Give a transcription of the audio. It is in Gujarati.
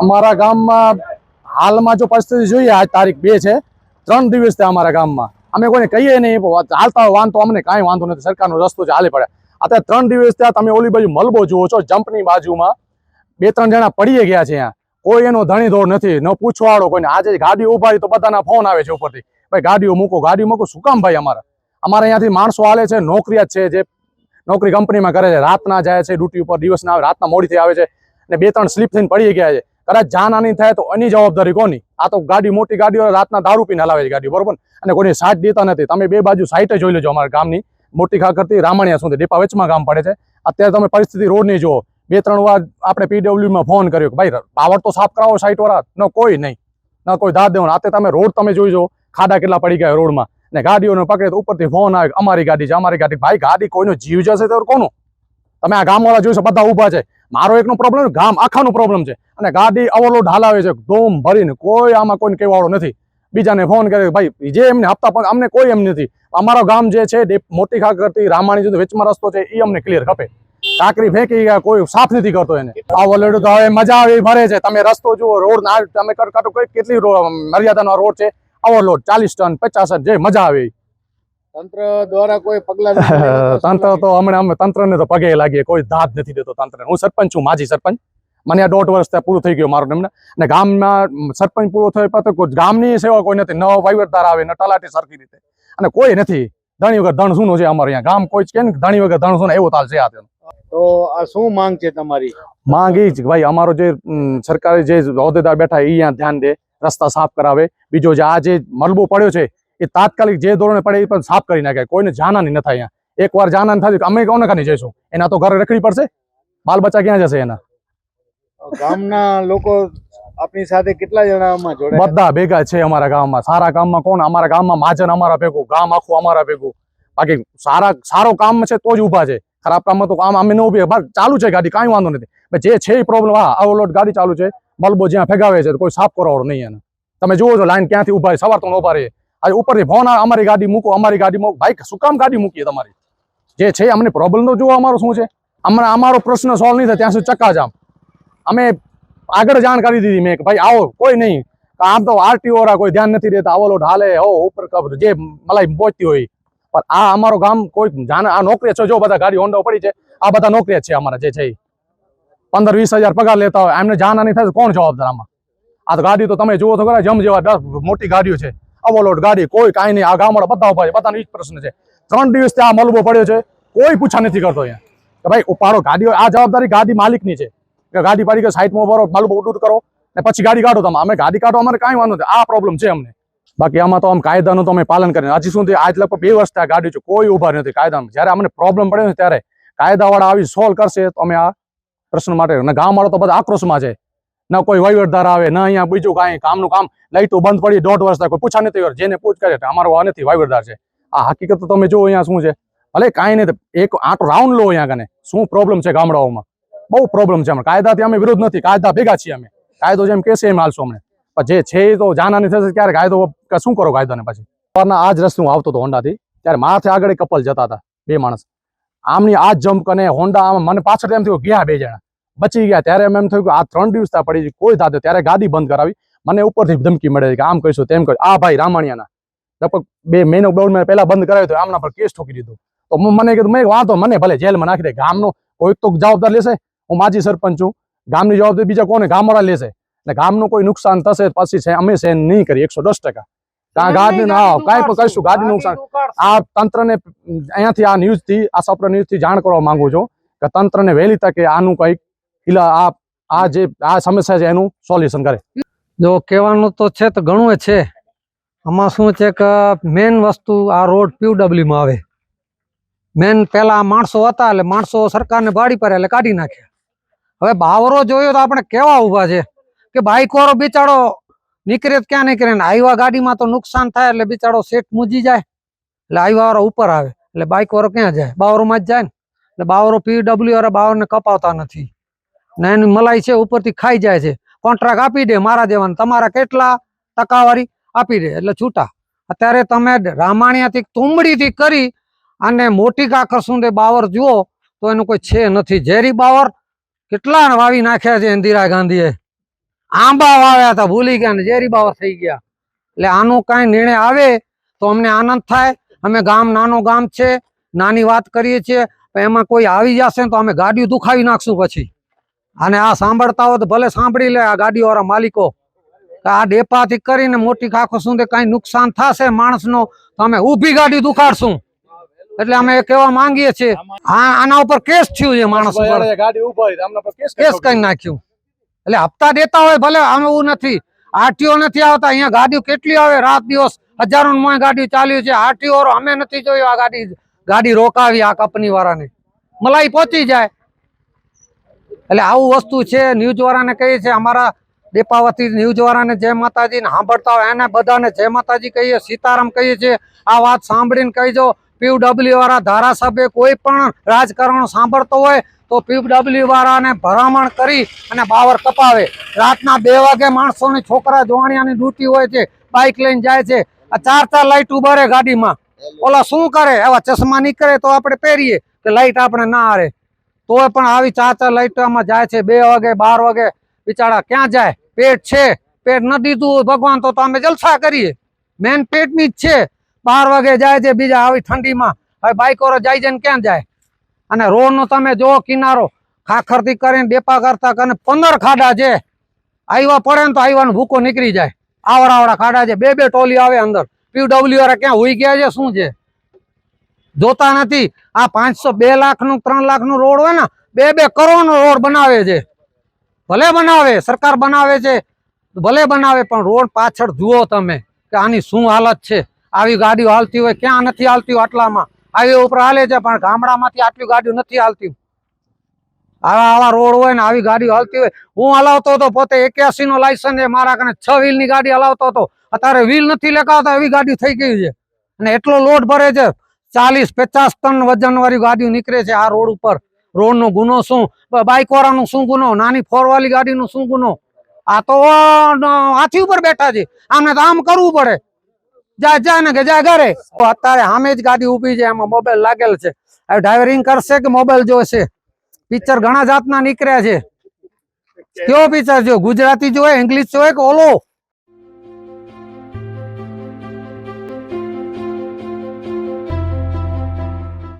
અમારા ગામમાં હાલમાં જો પરિસ્થિતિ જોઈએ, આજ તારીખ બે છે, ત્રણ દિવસ થયા અમારા ગામમાં. અમે કોઈને કહીએ નહીં હાલતા વાંધો અમને કાંઈ વાંધો નથી, સરકારનો રસ્તો જ હાલે પડે. અત્યારે ત્રણ દિવસ થયા, તમે ઓલી બાજુ મલબો જુઓ છો જમ્પની બાજુમાં બે ત્રણ જણા પડીએ ગયા છે અહીંયા. કોઈ એનો ધણી દોડ નથી, ન પૂછવાળો કોઈને. આજે ગાડીઓ ઊભા તો બધાના ફોન આવે છે ઉપરથી. ભાઈ, ગાડીઓ મૂકો ગાડીઓ મૂકો, શું કામ ભાઈ અમારા? અમારે અહીંયાથી માણસો હાલે છે નોકરિયાત છે, જે નોકરી કંપનીમાં કરે છે. રાતના જાય છે, ડ્યુટી ઉપર દિવસના રાતના મોડીથી આવે છે. ને બે ત્રણ સ્લીપ થઈને પડી ગયા છે. કદાચ જાનહાની થાય તો એની જવાબદારી કોની? આ તો ગાડી, મોટી ગાડીઓ રાતના દારૂ પીને હલાવે છે ગાડી બરોબર અને કોઈ સાથ દેતા નથી. તમે બે બાજુ સાઈટે જોઈ લેજો અમારા ગામની. મોટી ખાખરથી રામણિયા સુધી ડેપા વચમાં ગામ પડે છે. અત્યારે તમે પરિસ્થિતિ રોડની જુઓ. બે, ત્રણ વાર આપણે પીડબ્લ્યુમાં ફોન કર્યો કે ભાઈ, પાવર તો સાફ કરાવો સાઈટ વાળા. ન, કોઈ નહીં. ન, કોઈ દાદ દેવાનું. આતે તમે રોડ તમે જોઈ જો ખાડા કેટલા પડી ગયા રોડમાં. ને ગાડીઓને પકડે તો ઉપરથી ફોન આવે અમારી ગાડી છે, અમારી ગાડી. ભાઈ, ગાડી કોઈનો જીવ જશે તો કોનું? તમે આ ગામવાળા જોઈશો બધા ઊભા છે. મારો એકનો પ્રોબ્લેમ ગામ આખાનો પ્રોબ્લેમ છે. અને ગાડી ઓવરલોડ હાલાવે છે, ધૂમ ભરીને કોઈ આમાં કોઈને કહેવાળો નથી. બીજાને ફોન કરે ભાઈ, જે એમને હપ્તા પણ અમને કોઈ એમ નથી. અમારો ગામ જે છે મોટી ખાકરથી રામાણી સુધી વેચમાં રસ્તો છે એ અમને ક્લિયર ખપે. કાકરી ફેંકી ગયા, કોઈ સાફ નથી કરતો એને. ઓવરલોડ તો હવે મજા આવે ભરે છે. તમે રસ્તો જુઓ, રોડ ના, તમે કેટલી મર્યાદાનો રોડ છે. ઓવરલોડ ચાલીસ ટન, પચાસ જે મજા આવે. તંત્ર દ્વારા કોઈ પગલા તંત્ર તો હમણાં અમે તંત્રને તો પગે લાગીએ કોઈ દાદ નથી દેતો તંત્ર હું સરપંચ છું માજી સરપંચ. મને આ દોઢ વર્ષ ત્યાં પૂરું થઈ ગયું મારું એમને. અને ગામમાં સરપંચ પૂરો થયો પછી ગામની સેવા કોઈ નથી ન વહીવટદાર આવે ન તલાટી સરખી રીતે. અને કોઈ નથી. ધણી વગર ધણ શું છે અમારે અહીંયા? ગામ કોઈ જ કે ધણી વગર ધણ શું એવો તાલ છે આ તો આ શું માંગ છે તમારી? માંગ એ જ ભાઈ અમારો જે સરકારે સરકારી જે હોદ્દેદાર બેઠા એ અહીંયા ધ્યાન દે રસ્તા સાફ કરાવે. બીજો જે આ જે મલબો પડ્યો છે એ તાત્કાલિક જે ધોરણે પડે એ પણ સાફ કરી નાખે. કોઈને જાનાની ન થાય અહીંયા. એકવાર જાનાની થાય અમે કોને ખાની જઈશું? એના તો ઘરે રખડી પડશે. બાલ બચ્ચા ક્યાં જશે એના? ગામના લોકો આપની સાથે કેટલા જણામાં જોડે બધા ભેગા છે અમારા ગામમાં. સારા કામમાં કોણ? અમારા ગામમાં માજન અમારા ભેગું ગામ આખું અમારા ભેગું. બાકી સારા સારો કામ છે તો જ ઊભા છે. ખરાબ કામમાં તો કામ અમે ન ઊભી બસ ચાલુ છે ગાડી કાંઈ વાંધો નથી. જે છે એ પ્રોબ્લેમ હા લોટ ગાડી ચાલુ છે. મલબો જ્યાં ફેગાવે છે કોઈ સાફ કરવાળો નહીં એને. તમે જુઓ છો લાઈન ક્યાંથી ઊભા છે? સવાર તો ઊભા રહે આજે ઉપરથી ફોન અમારી ગાડી મૂકો, અમારી ગાડી મૂકો. ભાઈ, શું કામ ગાડી મૂકીએ તમારી? જે છે અમને પ્રોબ્લેમ તો જુઓ અમારો શું છે? અમને અમારો પ્રશ્ન સોલ્વ નહીં થાય, ત્યાં સુધી ચક્કાજામ અમે આગળ જાણ કરી દીધી મેં કે, ભાઈ, આવો, કોઈ નહીં. આમ તો આરટીઓ કોઈ ધ્યાન નથી દેતા, આવો ઢાલે હો, ઉપર કબર જે મલાઈ પહોંચતી હોય. પણ આ અમારો ગામ કોઈ જાણે, આ નોકરી છે, જો બધા ગાડી હોન્ડા પડી છે, આ બધા નોકરી છે અમારા, જે છે. પંદર વીસ હજાર પગાર લેતા હોય, એમને જાન નહીં થાય કોણ જવાબદાર આમાં? આ તો ગાડી તો તમે જુઓ તો ખરા, જમ જેવા મોટી ગાડીઓ છે. આવો લોટ ગાડી, કોઈ કાંઈ નહીં. આ ગામડા બધા છે. બધાનો ઈ જ પ્રશ્ન છે. ત્રણ દિવસ આ મલબો પડ્યો છે. કોઈ પૂછા નથી કરતો અહીંયા. કે ભાઈ, ઉપાડો ગાડીઓ. આ જવાબદારી ગાડી માલિકની છે. કે ગાડી પાડી કે સાઈડમાં ભરો મલબો ઉડુટ કરો. ને પછી ગાડી કાઢો તમે. અમે ગાડી કાઢો, અમારે કાંઈ વાંધો નથી. આ પ્રોબ્લેમ છે અમને. બાકી આમાં તો આમ કાયદાનું તો અમે પાલન કરીને. હજી સુધી આજ લગભગ બે વર્ષ થયા ગાડી છે. કોઈ ઊભા નથી કાયદામાં. જ્યારે અમને પ્રોબ્લેમ પડે ને ત્યારે કાયદાવાળા આવી સોલ્વ કરશે તો અમે આ પ્રશ્ન માટે. ગામવાળા તો બધા આક્રોશમાં છે. ન કોઈ વહીવટદાર આવે, ના અહીંયા બીજું કાંઈ કામનું કામ. લાઈટો બંધ પડી, દોઢ વર્ષ કોઈ પૂછા નથી. જેને પૂછ કરે અમારો આ નથી વહીવટદાર છે. આ હકીકત તો તમે જુઓ અહીંયા શું છે. ભલે કાંઈ નહીં એક આટો રાઉન્ડ લો અહીંયા કને. શું પ્રોબ્લેમ છે ગામડાઓમાં? બહુ પ્રોબ્લેમ છે અમે કાયદાથી અમે વિરોધ નથી, કાયદા ભેગા છીએ અમે. કાયદો જેમ કહેશે એમ હાલશું અમને. પણ જે છે એ તો જાનાની થશે ક્યારે કાયદો શું કરો કાયદાને પછી? સવારના આ જ રસ્તે હું આવતો હતો હોન્ડાથી, ત્યારે માથે આગળ કપલ જતા હતા, બે માણસ. આમની આ જમ્પ કને, હોન્ડા આમ મને પાછળ એમ થયું, ગયા બે જણા. બચી ગયા ત્યારે એમ એમ થયું કે આ ત્રણ દિવસ ત્યાં પડી કોઈ થાતો ત્યારે ગાડી બંધ કરાવી. મને ઉપરથી ધમકી મળે કે આમ કહીશું તેમ કહ્યું આ ભાઈ રામાણિયાના. લગભગ બે મહિનો દોઢ મહિના પહેલા બંધ કરાવ્યો તો આમના પર કેસ ઠોકી દીધો. તો મને કીધું મેં વાંધો મને ભલે જેલમાં નાખી દે. ગામનો કોઈક તો જવાબદાર લેશે. હું માજી સરપંચ છું. ગામની જવાબદારી બીજા કોને? ગામવાળા લેશે. ને ગામનું કોઈ નુકસાન થશે પછી છે અમે સહેન નહીં કરીએ. એકસો દસ ટકા. ત્યાં ગાડી ના કાંઈ પણ કહીશું ગાડીનું નુકસાન. આ તંત્રને અહીંયાથી આ ન્યૂઝથી આ સપ્ર ન્યૂઝથી જાણ કરવા માંગુ છું કે તંત્રને વહેલી તકે આનું કંઈક ઇલા આ આ જે આ સમસ્યા છે એનું સોલ્યુશન કરે. જો કહેવાનું તો છે તો ઘણું છે. આમાં શું છે કે મેન વસ્તુ આ રોડ પીયુડબ્લ્યુમાં આવે. મેન પેલા માણસો હતા એટલે માણસો સરકારને ભાડી પર એટલે કાઢી નાખ્યા. હવે બાવરો જોયો તો આપણે કેવા ઊભા છે કે બાઈકોરો બિચારો નીકળે ક્યાં નીકળે ને? આવ્યા ગાડીમાં તો નુકસાન થાય એટલે બિચારો સેટ મૂજી જાય. એટલે આવ્યા ઉપર આવે. એટલે બાઈક વાળો ક્યાં જાય? બાવરોમાં જ જાય ને. એટલે બાવરો પીડબ્લ્યુ વાળા બાવરને કપાવતા નથી. ને એની મલાઈ છે, ઉપરથી ખાઈ જાય છે. કોન્ટ્રાક્ટ આપી દે મારા દેવાને. તમારા કેટલા ટકાવારી આપી દે? એટલે છૂટા. અત્યારે તમે રામાણિયાથી તુંબડીથી કરી અને મોટી કાકર સુધી બાવર જુઓ, તો એનું કોઈ છે નથી. ઝેરી બાવર કેટલા વાવી નાખ્યા છે ઇન્દિરા ગાંધીએ? આંબા વાવ્યા હતા, ભૂલી ગયા ને. ઝેરી બાવર થઈ ગયા. એટલે આનો કાંઈ નિર્ણય આવે તો અમને આનંદ થાય. અમે ગામ નાનું ગામ છે, નાની વાત કરીએ છીએ. એમાં કોઈ આવી જશે તો અમે ગાડીઓ દુખાવી નાખશું પછી. અને આ સાંભળતા હોય તો ભલે સાંભળી લે આ ગાડીવાળા માલિકો. કે આ ડેપાથી કરીને મોટી ખાખો સુધી કાંઈ નુકસાન થશે માણસનો તો અમે ઊભી ગાડી દુખાડશું એટલે અમે કેવા માંગીએ છીએ આના ઉપર કેસ થયું છે માણસ ગાડી ઊભા કેસ કરી નાખ્યું. એટલે હપ્તા દેતા હોય ભલે અમે એવું નથી. આરટીઓ નથી આવતા અહીંયા ગાડીઓ કેટલી આવે? રાત દિવસ હજારો માં ગાડી ચાલ્યું છે. આરટીઓ અમે નથી જોયું આ ગાડી ગાડી રોકાવી આ કંપની વાળાને મલાઈ પહોંચી જાય. એટલે આવું વસ્તુ છે ન્યૂઝ વાળાને કહીએ છે, અમારા દેપાવતી ન્યૂઝ વાળાને જય માતાજીને સાંભળતા હોય, એને બધાને જય માતાજી કહીએ, સીતારામ કહીએ છીએ. આ વાત સાંભળીને કહીજો પીયુડબ્લ્યુ વાળા ધારાસભ્ય કોઈ પણ રાજકારણ સાંભળતો હોય, તો પીડબ્લ્યુ વાળાને ભરામણ કરી અને બાવર કપાવે. રાતના બે વાગે માણસોની છોકરા જોવાણિયાની ડ્યુટી હોય છે બાઇક લઈને જાય છે. આ ચાર ચાર લાઇટ ઊભા રહે ગાડીમાં. ઓલા શું કરે? એવા ચશ્મા નીકળે તો આપણે પહેરીએ, કે લાઇટ આપણે ના હારે. તોય પણ આવી ચાર ચાર લાઈટોમાં જાય છે, બે વાગે, બાર વાગે. બિચારા ક્યાં જાય? પેટ છે. પેટ ન દીધું ભગવાન તો અમે જલસા કરીએ. મેન પેટની જ છે. બાર વાગે જાય છે બીજા આવી ઠંડીમાં. હવે બાઇકોરો જાય છે ને ક્યાં જાય? અને રોડનો તમે જો કિનારો. ખાખરથી કરીને ડેપા કરતા કરીને પંદર ખાડા છે. આવ્યા પડે ને તો આવ્યાનો ભૂકો નીકળી જાય. આવડા આવડા ખાડા છે. બે બે ટોલી આવે અંદર. પીડબ્લ્યુ ક્યાં હોઈ ગયા છે? શું છે? જોતા નથી. આ પાંચસો બે લાખનું ત્રણ લાખનું રોડ હોય ને, બે બે કરોડનો રોડ બનાવે છે. ભલે બનાવે, સરકાર બનાવે છે, ભલે બનાવે, પણ રોડ પાછળ જુઓ તમે કે આની શું હાલત છે. આવી ગાડીઓ હાલતી હોય, ક્યાં નથી હાલતી હોય આટલામાં? હાઈવે ઉપર હાલે છે, પણ ગામડામાંથી આટલી ગાડીઓ નથી હાલતી. આવા આવા રોડ હોય ને, આવી ગાડીઓ હાલતી હોય. હું હલાવતો હતો પોતે એક્યાસી નો લાયસન્સ છે, મારા કને છ વ્હીલની ગાડી હલાવતો હતો. અત્યારે વ્હીલ નથી લેખાતા એવી ગાડી થઈ ગઈ છે. અને એટલો લોડ ભરે છે. ચાલીસ, પચાસ ટન વજન વાળી ગાડીઓ નીકળે છે આ રોડ ઉપર. રોડ નો ગુનો શું? બાઇક વાળાનો શું ગુનો? નાની ફોર વાળી ગાડીનો શું ગુનો? આ તો હાથી ઉપર બેઠા છે. આમને તો આમ કરવું પડે. જા જા ને કે, જા ઘરે. અત્યારે સામે જ ગાડી ઊભી છે, એમાં મોબાઈલ લાગેલ છે. હવે ડ્રાઇવરિંગ કરશે કે મોબાઈલ જોશે? પિક્ચર ઘણા જાતના નીકળ્યા છે. કેવો પિક્ચર જો? ગુજરાતી જોઈએ ઇંગ્લિશ જોઈએ કે ઓલો?